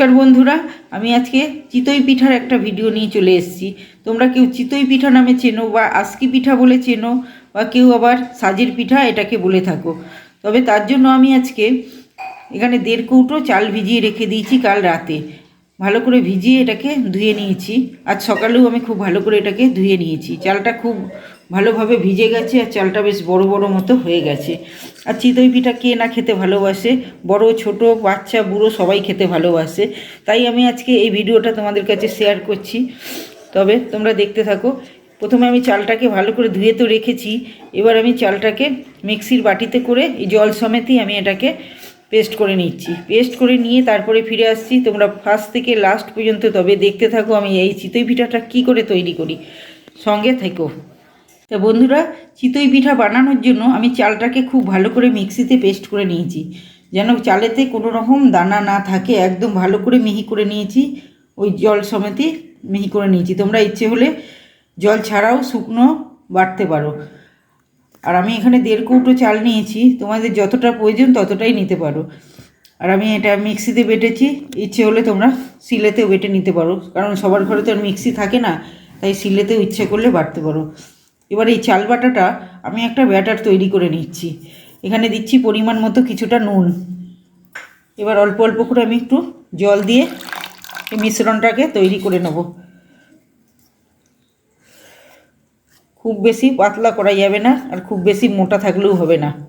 নমস্কার বন্ধুরা, আমি আজকে চিতই পিঠার একটা ভিডিও নিয়ে চলে এসেছি। তোমরা কেউ চিতই পিঠা নামে চেনো বা আস্কি পিঠা বলে চেনো, বা কেউ আবার সাজের পিঠা এটাকে বলে থাকো। তবে তার জন্য আমি আজকে এখানে দেড় কৌটো চাল ভিজিয়ে রেখে দিয়েছি কাল রাতে। ভালো করে ভিজিয়ে এটাকে ধুয়ে নিয়েছি। আজ সকালেও আমি খুব ভালো করে এটাকে ধুয়ে নিয়েছি। চালটা খুব ভালোভাবে ভিজে গেছে আর চালটা বেশ বড় বড় মতো হয়ে গেছে। আর চিতই পিঠা কে না খেতে ভালোবাসে, বড়, ছোট, বাচ্চা, বুড়ো সবাই খেতে ভালোবাসে। তাই আমি আজকে এই ভিডিওটা তোমাদের কাছে শেয়ার করছি। তবে তোমরা দেখতে থাকো। প্রথমে আমি চালটাকে ভালো করে ধুয়ে তো রেখেছি। এবার আমি চালটাকে মিক্সির বাটিতে করে এই জল সমেতই আমি এটাকে পেস্ট করে নিচ্ছি। পেস্ট করে নিয়ে তারপরে ফিরে আসছি। তোমরা ফার্স্ট থেকে লাস্ট পর্যন্ত তবে দেখতে থাকো আমি এই চিতই পিঠাটা কী করে তৈরি করি। সঙ্গে থেকো। তা বন্ধুরা, চিতই পিঠা বানানোর জন্য আমি চালটাকে খুব ভালো করে মিক্সিতে পেস্ট করে নিয়েছি। যেন চালেতে কোনো রকম দানা না থাকে, একদম ভালো করে মিহি করে নিয়েছি। ওই জল সমেতই মিহি করে নিয়েছি। তোমরা ইচ্ছে হলে জল ছাড়াও শুকনো বাটতে পারো। আর আমি এখানে দেড় কৌটো চাল নিয়েছি, তোমাদের যতটা প্রয়োজন ততটাই নিতে পারো। আর আমি এটা মিক্সিতে বেটেছি, ইচ্ছে হলে তোমরা শিলেতেও বেটে নিতে পারো, কারণ সবার ঘরে তো আর মিক্সি থাকে না, তাই শিলেতেও ইচ্ছে করলে বাটতে পারো। এবার এই চাল বাটাটা আমি একটা ব্যাটার তৈরি করে নিচ্ছি। এখানে দিচ্ছি পরিমাণ মতো কিছুটা নুন। এবার অল্প অল্প করে আমি একটু জল দিয়ে এই মিশ্রণটাকে তৈরি করে নেব। খুব বেশি পাতলা করা যাবে না আর খুব বেশি মোটা থাকলেও হবে না।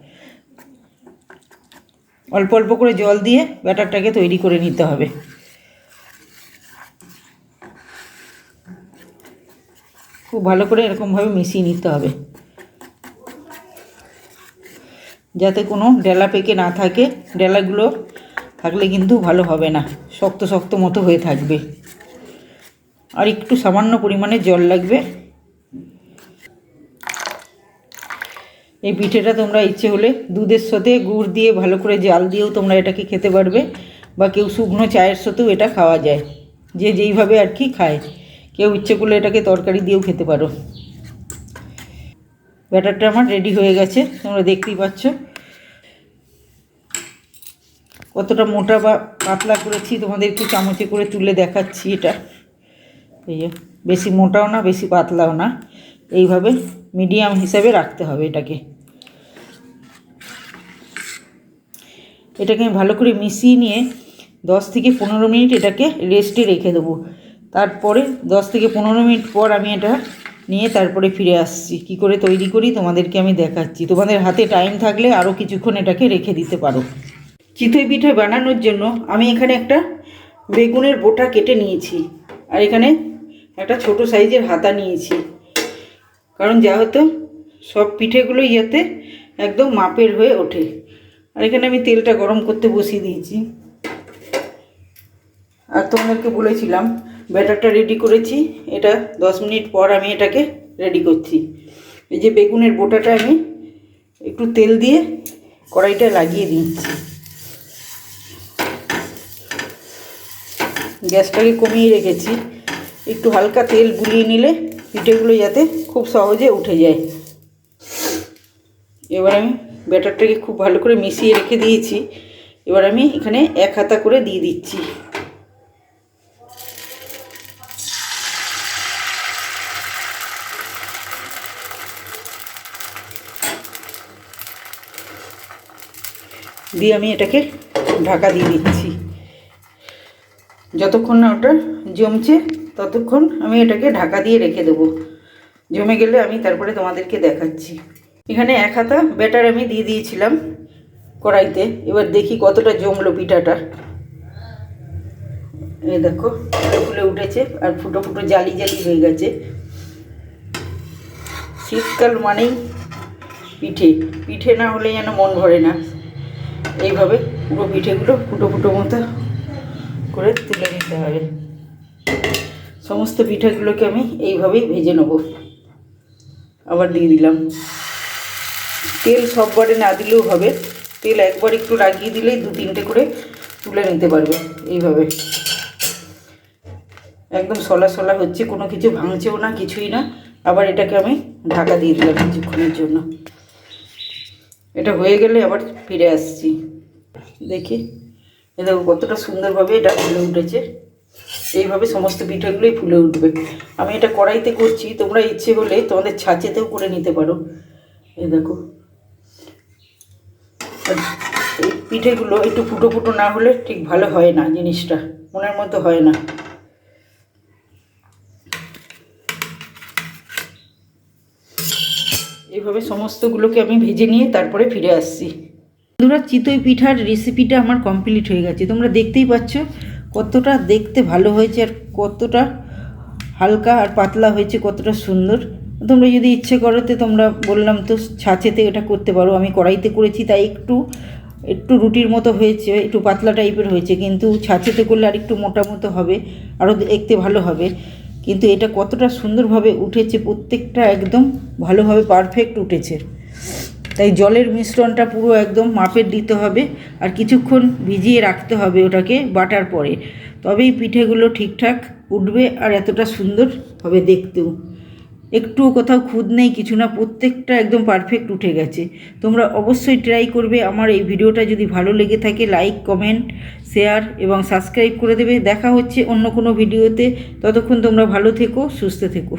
অল্প অল্প করে জল দিয়ে ব্যাটারটাকে তৈরি করে নিতে হবে। খুব ভালো করে এরকমভাবে মিশিয়ে নিতে হবে। যাতে কোনো ডেলা পেকে না থাকে, ডেলাগুলো থাকলে কিন্তু ভালো হবে না, শক্ত শক্ত মতো হয়ে থাকবে। আর একটু সামান্য পরিমাণে জল লাগবে। এই পিঠেটা তোমরা ইচ্ছে হলে দুধের সাথে গুড় দিয়ে ভালো করে জাল দিয়েও তোমরা এটাকে খেতে পারবে বা কেউ শুকনো চায়ের সাথেও এটা খাওয়া যায়। যে যেইভাবে আর কি খায়। কেউ ইচ্ছে করলে এটাকে তরকারি দিয়েও খেতে পারো। ব্যাটারটা আমার রেডি হয়ে গেছে, তোমরা দেখতেই পাচ্ছ। কতটা মোটা বা পাতলা করেছি, তোমাদের একটু চামচে করে তুলে দেখাচ্ছি এটা। এই যে, বেশি মোটাও না, বেশি পাতলাও না। এইভাবে মিডিয়াম হিসাবে রাখতে হবে এটাকে। এটাকে আমি ভালো করে মিশিয়ে নিয়ে দশ থেকে পনেরো মিনিট এটাকে রেস্টে রেখে দেবো। তারপরে দশ থেকে পনেরো মিনিট পর আমি এটা নিয়ে তারপরে ফিরে আসছি। কি করে তৈরি করি তোমাদেরকে আমি দেখাচ্ছি। তোমাদের হাতে টাইম থাকলে আরও কিছুক্ষণ এটাকে রেখে দিতে পারো। চিতই পিঠে বানানোর জন্য আমি এখানে একটা বেগুনের বোটা কেটে নিয়েছি। আর এখানে একটা ছোট সাইজের হাতা নিয়েছি। কারণ যা হতো সব পিঠেগুলো ইয়েতে একদম মাপের হয়ে ওঠে। আর এখানে আমি তেলটা গরম করতে বসিয়ে দিয়েছি। আর তোমাদেরকে বলেছিলাম, ব্যাটারটা রেডি করেছি। এটা দশ মিনিট পর আমি এটাকে রেডি করছি। এই যে বেগুনের বোটাটা আমি একটু তেল দিয়ে কড়াইটা লাগিয়ে দিচ্ছি গ্যাসটাকে কমিয়ে রেখেছি। একটু হালকা তেল বুলিয়ে নিলে পিঠেগুলো যাতে খুব সহজে উঠে যায়। এবার আমি ব্যাটারটাকে খুব ভালো করে মিশিয়ে রেখে দিয়েছি। এবার আমি এখানে এক হাতা করে দিয়ে দিচ্ছি। দিয়ে আমি এটাকে ঢাকা দিয়ে দিচ্ছি। যতক্ষণ না ওটা জমছে, ততক্ষণ আমি এটাকে ঢাকা দিয়ে রেখে দেবো। জমে গেলে আমি তারপরে তোমাদেরকে দেখাচ্ছি। এখানে এক হাতা ব্যাটার আমি দিয়ে দিয়েছিলাম কড়াইতে। এবার দেখি কতটা জমলো পিঠাটা। এ দেখো ফুলে ফুলে উঠেছে আর ফুটো ফুটো জালি জালি হয়ে গেছে। শীতকাল মানেই পিঠে। পিঠে না হলে যেন মন ভরে না। এইভাবে পুরো পিঠেগুলো ফুটো ফুটো মতো করে তুলে নিতে হবে। সমস্ত পিঠেগুলোকে আমি এইভাবেই ভেজে নেব। আবার দিয়ে দিলাম। তেল সববারে না দিলেও হবে। তেল একবার একটু লাগিয়ে দিলেই দু তিনটে করে তুলে নিতে পারবে এইভাবে। একদম সলা সলা হচ্ছে, কোনো কিছু ভাঙছেও না, কিছুই না। আবার এটাকে আমি ঢাকা দিয়ে দিলাম কিছুক্ষণের জন্য। এটা হয়ে গেলে আবার ফিরে আসছি। দেখি। এ দেখো কতটা সুন্দরভাবে এটা ফুলে উঠেছে। এইভাবে সমস্ত পিঠেগুলোই ফুলে উঠবে। আমি এটা কড়াইতে করছি, তোমরা ইচ্ছে হলে তোমাদের ছাঁচেতেও করে নিতে পারো। এ দেখো। পিঠেগুলো একটু ফুটো ফুটো না হলে ঠিক ভালো হয় না জিনিসটা। মনের মতো হয় না। এভাবে সমস্তগুলোকে আমি ভেজে নিয়ে তারপরে ফিরে আসছি। বন্ধুরা, চিতই পিঠার রেসিপিটা আমার কমপ্লিট হয়ে গেছে। তোমরা দেখতেই পাচ্ছ কতটা দেখতে ভালো হয়েছে আর কতটা হালকা আর পাতলা হয়েছে, কতটা সুন্দর। তোমরা যদি ইচ্ছে করো তো তোমরা বললাম তো ছাঁচেতে এটা করতে পারো। আমি কড়াইতে করেছি, তাই একটু একটু রুটির মতো হয়েছে, একটু পাতলা টাইপের হয়েছে, কিন্তু ছাঁচেতে করলে আর একটু মোটা মতো হবে আরও দেখতে ভালো হবে। কিন্তু এটা কতটা সুন্দরভাবে উঠেছে, প্রত্যেকটা একদম ভালোভাবে পারফেক্ট উঠেছে। তাই জলের মিশ্রণটা পুরো একদম মাপের দিতে হবে আর কিছুক্ষণ ভিজিয়ে রাখতে হবে ওটাকে বাটার পরে। তবেই পিঠেগুলো ঠিকঠাক উঠবে আর এতটা সুন্দর হবে দেখতেও। একটুও কোথাও খুদ নেই, কিছু না, প্রত্যেকটা একদম পারফেক্ট উঠে গেছে। তোমরা অবশ্যই ট্রাই করবে, আমার এই ভিডিওটা যদি ভালো লেগে থাকে লাইক কমেন্ট শেয়ার এবং সাবস্ক্রাইব করে দেবে। দেখা হচ্ছে অন্য কোনো ভিডিওতে। ততক্ষণ তোমরা ভালো থেকো, সুস্থ থেকো।